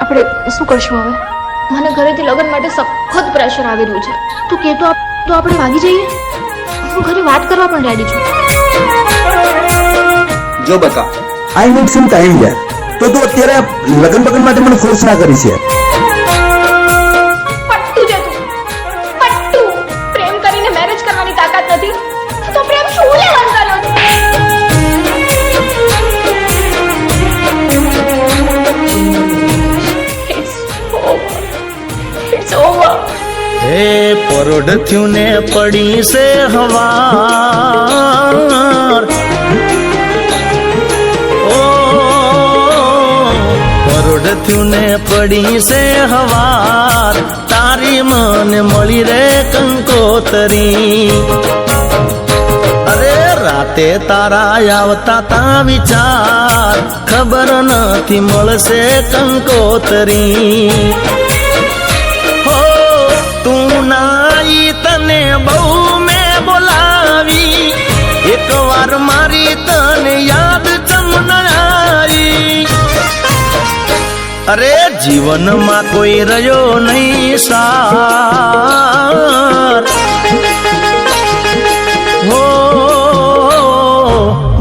આપણે શું કરશું હવે? મને ઘરેથી લગ્ન માટે સખત પ્રેશર આવી રહ્યું છે. તું કે તો તો આપણે ભાગી જઈએ? હું ઘરે વાત કરવા પણ રેડી છું. જો બકા આઈ નીડ સમ ટાઈમ યાર તો તું અત્યારે લગ્ન બગન માટે મને ફોર્સ ના કરીશ યાર પરોઢથ્યું ને પડી છે હવાર. ઓ પરોઢથ્યું ને પડી છે હવાર. તારી મને મળી રે કંકોતરી. અરે, રાતે તારા આવતા તા વિચાર. ખબર નથી મળશે કંકોતરી. અરે જીવનમાં કોઈ રહ્યો નહીં સાર. હો,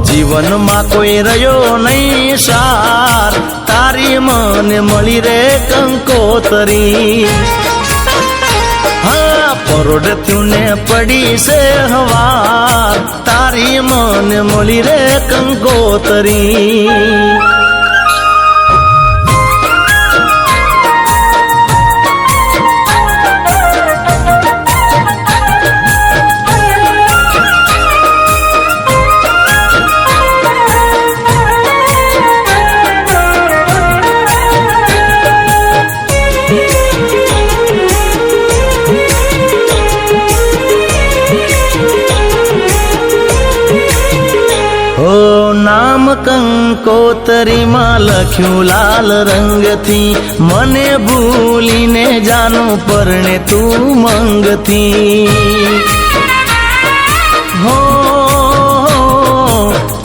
જીવનમાં કોઈ રહ્યો નહીં સાર. તારી મને મળી રે કંકોતરી. હા પરોડ ને પડી છે હવા તારી મને મળી રે કંકોતરી. હો નામ કંકોતરીમાં લખ્યું લાલ રંગથી. મને ભૂલીને જાનું પરણે તું મંગથી. હો,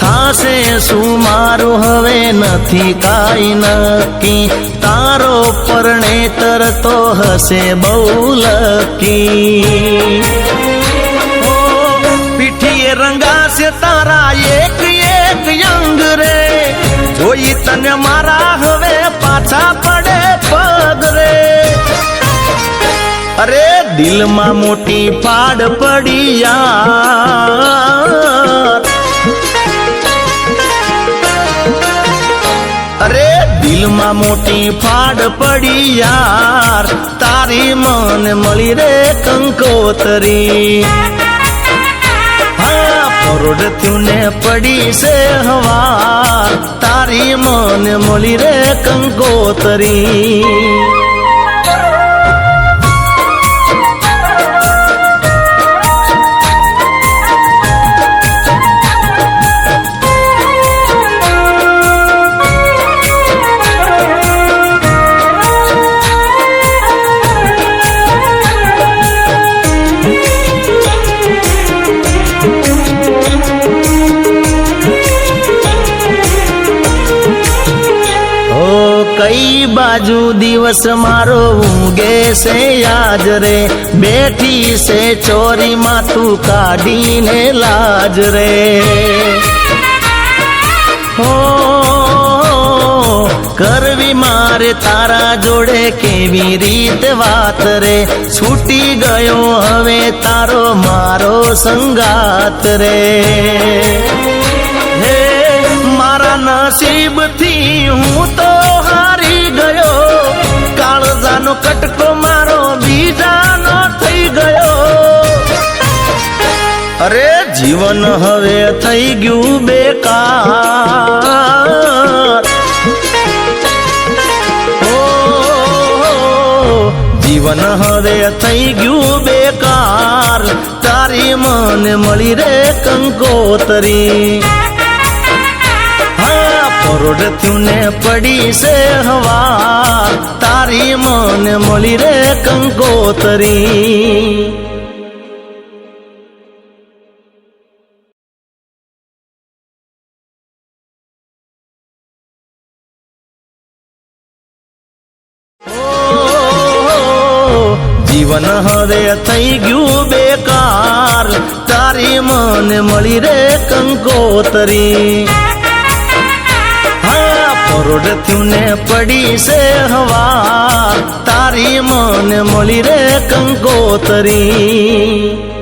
થાશે શું મારું હવે નથી કાંઈ નક્કી. તારો પરણે તરતો હશે બહુ લકી. રંગાશે તારા એક એક અંગ રે. જોઈ તને મારા હવે પાછા પડે પગ રે. અરે દિલમાં મોટી પડી યાર. અરે દિલમાં મોટી ફાડ પડી યાર. તારી મન મળી રે કંકોતરી. હા પરોડ ને પડી છે હવા. તારી મન મળી રે કંકોતરી. કઈ બાજુ દિવસ મારો ઊંઘે છે યાજ રે? બેઠી છે ચોરી માથું કાઢીને લાજ રે. હો, કરવી મારે તારા જોડે કેવી રીત વાત રે? છૂટી ગયો હવે તારો મારો સંગાત રે. હે, મારા નસીબથી હું તો જીવન હવે થઈ ગયું બેકાર. જીવન હવે થઈ ગયું બેકાર. તારી મને મળી રે કંકોતરી. પરોડ થયું ને પડી છે હવા તારી મને મળી રે કંકોતરી. જીવન હવે થઈ ગયું બેકાર. તારી મને મળી રે કંકોતરી. પરોડ થયું ને પડી છે હવા તારી મને મળી રે કંકોતરી.